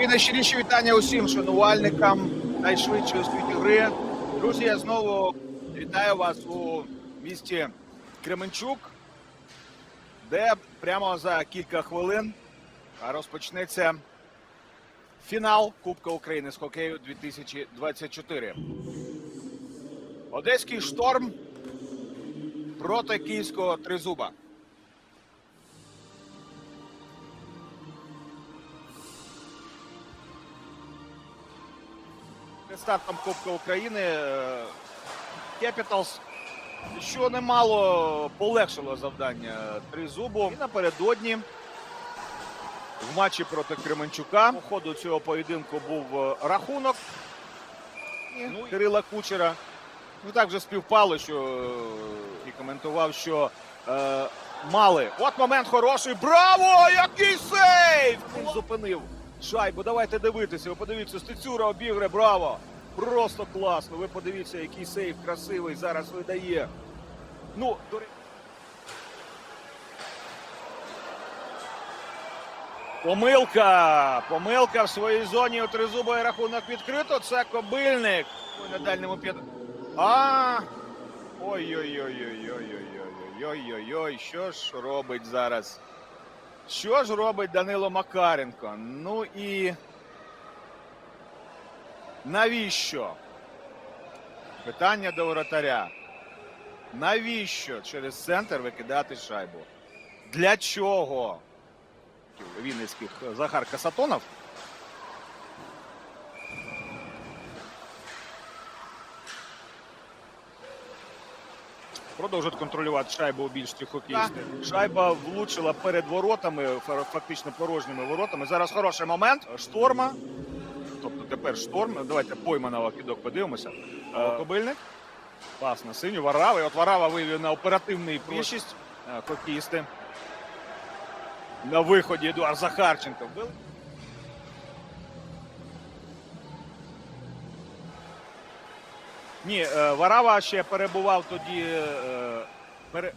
І найщиріші вітання усім шанувальникам найшвидшої світі гри. Друзі, я знову вітаю вас у місті Кременчук, де прямо за кілька хвилин розпочнеться фінал Кубка України з хокею 2024. Одеський шторм проти київського тризуба. Перед стартом Кубка України Capitals, що немало полегшило завдання тризубу. І напередодні в матчі проти Кременчука по ходу цього поєдинку був е, рахунок ну, і Кирила Кучера. Ну так вже співпало, що е, і коментував, що е, мали. От момент хороший. Браво! Який сейв! Він зупинив шайбу. Давайте дивитися. Ви подивіться, Стецюра обігре. Браво! Просто класно. Ви подивіться, який сейв красивий зараз видає. Ну, до. Помилка! Помилка в своїй зоні у тризубовий рахунок відкрито. Це кобильник. Ой, На дальньому п'ят. А! Ой-ой-ой-ой-ой-ой-ой-ой-ой-ой. Що ж робить зараз? Що ж робить Данило Макаренко? Ну і навіщо? Питання до воротаря. Навіщо через центр викидати шайбу? Для чого? Вінницьких Захар Касатонов. Продовжують контролювати шайбу більшості хокеїсти. Шайба влучила перед воротами, фактично порожніми воротами. Зараз хороший момент. Шторма. Тобто тепер шторм. Давайте пойманого кідок подивимося. Е, Кобильник. Пас на синю. Варава. І от Варава вивів на оперативний більшість. Е, Хокеїсти. На виході Едуард Захарченко. Ні, е, Варава ще перебував тоді. е, Пере...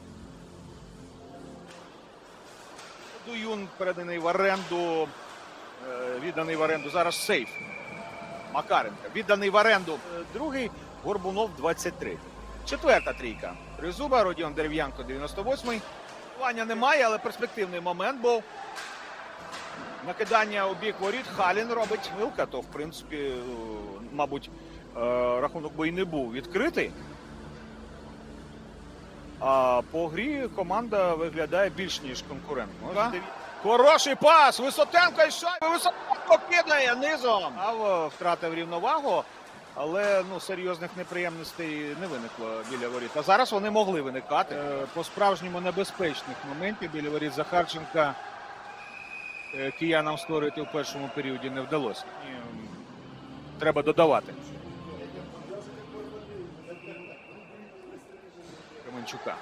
Дуюн переданий в оренду. е, Відданий в оренду. Зараз сейф. Макаренка. Відданий в оренду. Другий Горбунов 23. Четверта трійка. Тризуба, Родіон Дерев'янко 98-й. Ваня немає, але перспективний момент був. Накидання у бік воріт. Халін робить вилка, то в принципі, мабуть, рахунок би і не був відкритий. А по грі команда виглядає більш ніж конкурентно. Хороший пас! Висотенко і шайба! Висотенко кидає низом! Ав втратив рівновагу, але ну, серйозних неприємностей не виникло біля воріт. А зараз вони могли виникати. Е, По справжньому небезпечних моментів біля воріт Захарченка е, киянам створити в першому періоді не вдалося. Треба додавати. Кременчука.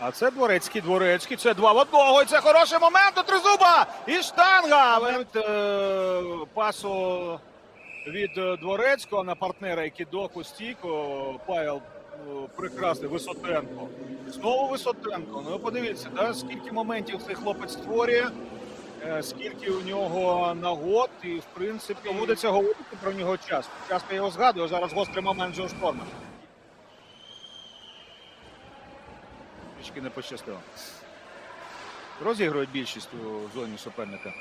А це дворецький, дворецький. Це два в одного. І це хороший момент у тризуба. І штанга. Момент е, пасу від е, дворецького на партнера Кідоку стійко. Павел е, прекрасний Висотенко. Знову Висотенко. Ну подивіться, да, скільки моментів цей хлопець створює. Е, Скільки у нього нагод, і в принципі доводиться говорити про нього часто. Часто його згадую. Зараз гострий момент Джо Шторма. Трішки не пощастило. Розігрують більшість у зоні суперника.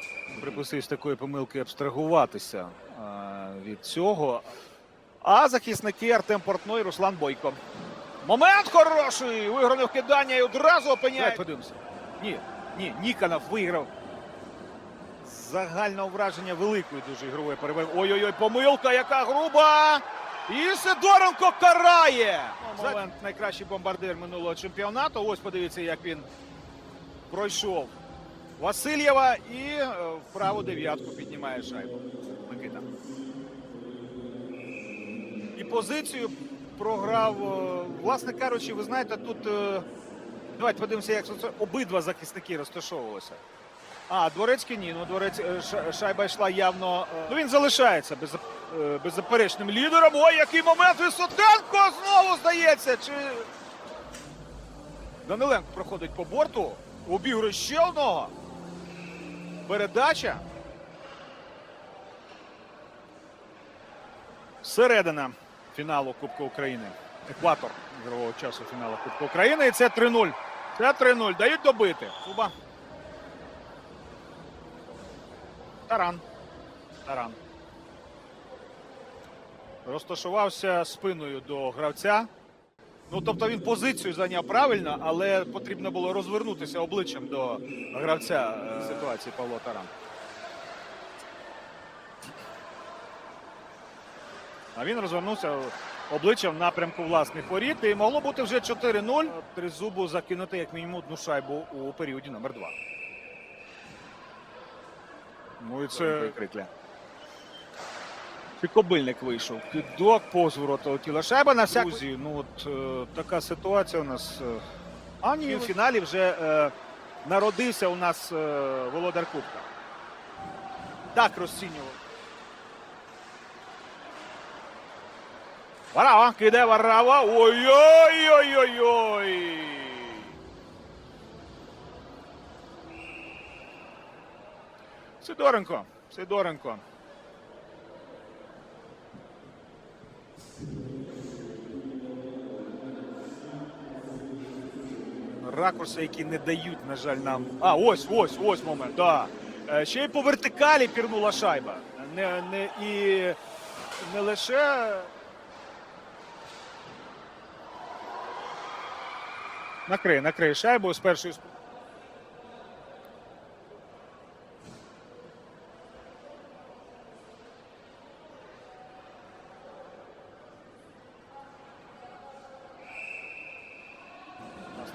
Припустив з такої помилки абстрагуватися а, від цього. А захисники Артем Портной, Руслан Бойко. Момент хороший! Виграли вкидання і одразу опиняють. Подивимося. Ні, ні, Ніконов виграв. Загальне враження великої дуже ігрової переваги. Ой-ой-ой, помилка, яка груба! І Сидоренко карає! Момент найкращий бомбардир минулого чемпіонату. Ось подивіться, як він пройшов Васильєва і е, в праву дев'ятку піднімає шайбу. Микита. І позицію програв, е, власне кажучи, ви знаєте, тут. е, Давайте подивимося, як обидва захисники розташовувалися. А, Дворецький ні. Ну, Дворець, е, шайба йшла явно. е, Ну він залишається без, е, беззаперечним лідером. Ой, який момент! Висотенко знову здається. Чи Даниленко проходить по борту. Обігрує ще одного. передача. Середина фіналу Кубка України. Екватор ігрового часу фіналу Кубка України. І це 3-0. Це 3-0. Дають добити. Куба. Таран. Таран. Розташувався спиною до гравця. Ну, тобто він позицію зайняв правильно, але потрібно було розвернутися обличчям до гравця е, ситуації Павло Таран. А він розвернувся обличчям в напрямку власних воріт. І могло бути вже 4-0. Тризубу закинути як мінімум одну шайбу у періоді номер 2 Ну і це крикля. Кобильник вийшов. Кидок, повз ворота летіла шайба на всяк. Друзі, ну от е, така ситуація у нас. Е, а ні, в фіналі вже е, народився у нас е, Володар Кубка. Так розцінював. Варава, киде Варава. Ой-ой-ой-ой-ой. Сидоренко, Сидоренко. Ракурси, які не дають, на жаль, нам. А, ось, ось, ось момент. Да. Е, Ще й по вертикалі пірнула шайба. Не, не, і не лише. Накрий, накрий шайбу з першої.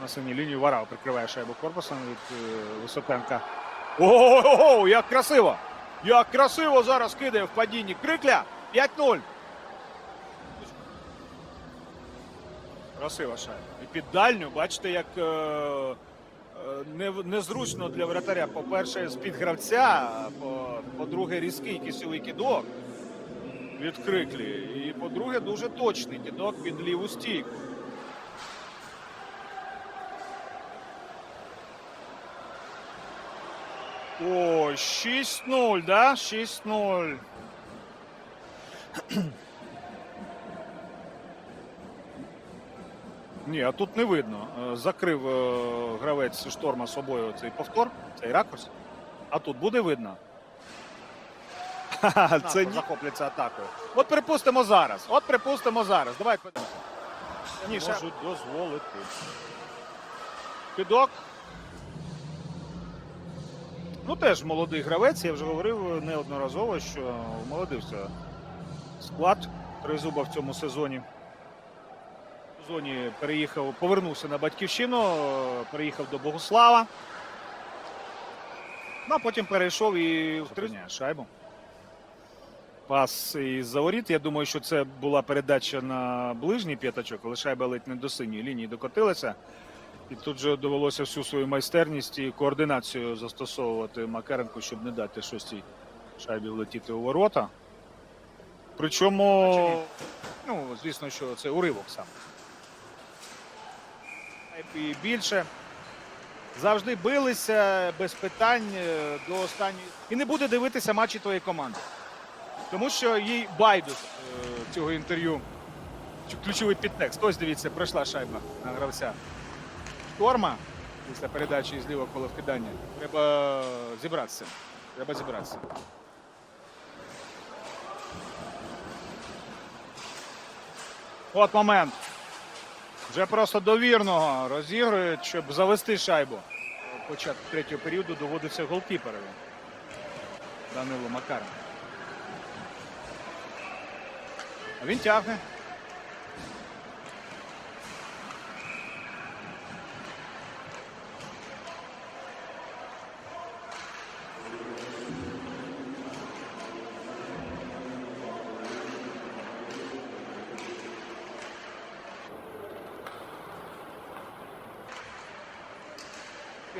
На синій лінії Варав прикриває шайбу корпусом від е, Високенка. Ого, як красиво! Як красиво зараз кидає в падінні. Крикля 5-0. Красива шайба. І під дальню, бачите, як е, е, не, незручно для вратаря. По-перше, з-під гравця, по-друге, різкий кисьовий кидок від Криклі. І по-друге, дуже точний кидок під ліву стійку. О, 6-0, да? 6-0. Ні, а тут не видно. Е, Закрив е, гравець шторма собою цей повтор, цей ракурс. А тут буде видно. Ха-ха, Це ні. захопляться атакою. От припустимо зараз. От припустимо зараз. Давай подивимося. Ні, ще- Можуть дозволити. Підок. Ну, теж молодий гравець. Я вже говорив неодноразово, що молодився склад Тризуба в цьому сезоні. В зоні переїхав, повернувся на батьківщину, переїхав до Богослава. Ну, а потім перейшов і в шайбу. Пас із заворіт. Я думаю, що це була передача на ближній п'ятачок, але шайба ледь не до синьої лінії докотилася. І тут же довелося всю свою майстерність і координацію застосовувати Макаренку, щоб не дати шостій шайбі влетіти у ворота. Причому, ну, звісно, що це уривок саме. І більше. Завжди билися без питань е, до останньої. І не буде дивитися матчі твоєї команди. Тому що їй байдуже е, цього інтерв'ю. Ключовий підтекст. Ось дивіться, пройшла шайба на гравця. Шторма після передачі з лівого коло вкидання. Треба зібратися. Треба зібратися. От момент. Вже просто довірного розігрують, щоб завести шайбу. Початок третього періоду доводиться голкіперові. Данило Макаренко. Він тягне.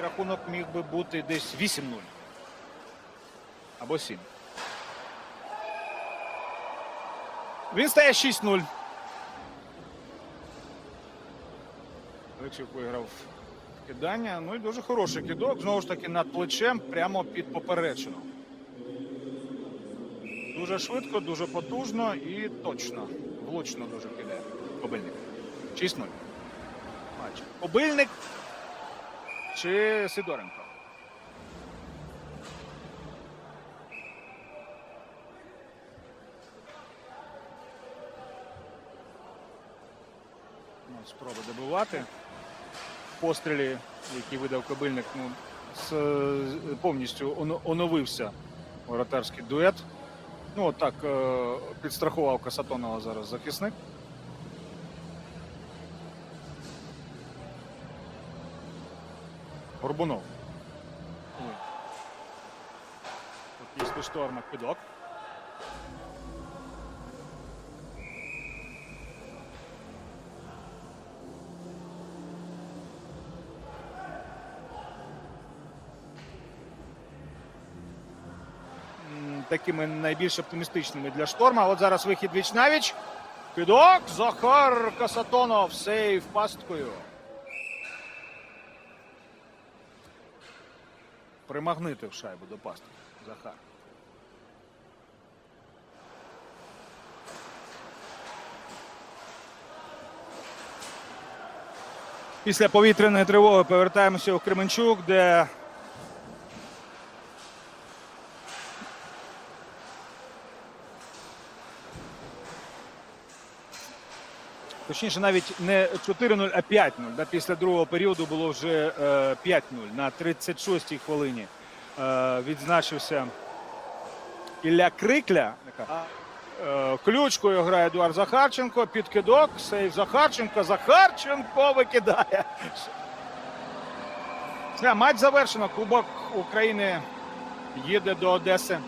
Рахунок міг би бути десь 8-0. Або 7. Він стає 6-0. Личик виграв кидання. Ну і дуже хороший кидок. Знову ж таки, над плечем, прямо під поперечину. Дуже швидко, дуже потужно і точно. Влучно дуже кидає. Кобильник. 6-0. Матч. Чи Сидоренко? Ну, Спроба добивати. Пострілі, які видав кобильник, ну, з- повністю оновився воротарський дует. Ну, от е, підстрахував Касатонова зараз захисник. Горбунов. Є безшторно кидок. Такими найбільш оптимістичними для шторма. От зараз вихід віч навіч. Кидок. Захар Касатонов. Сейв пасткою. Примагнитив шайбу до пастки. Захар. Після повітряної тривоги повертаємося у Кременчук, де Точніше, навіть не 4-0, а 5-0. Да? Після другого періоду було вже е, 5-0. На 36-й хвилині е, відзначився Ілля Крикля. Е, ключкою грає Едуард Захарченко. Підкидок. Сейв Захарченко. Захарченко викидає. Все, матч завершено. Кубок України їде до Одеси.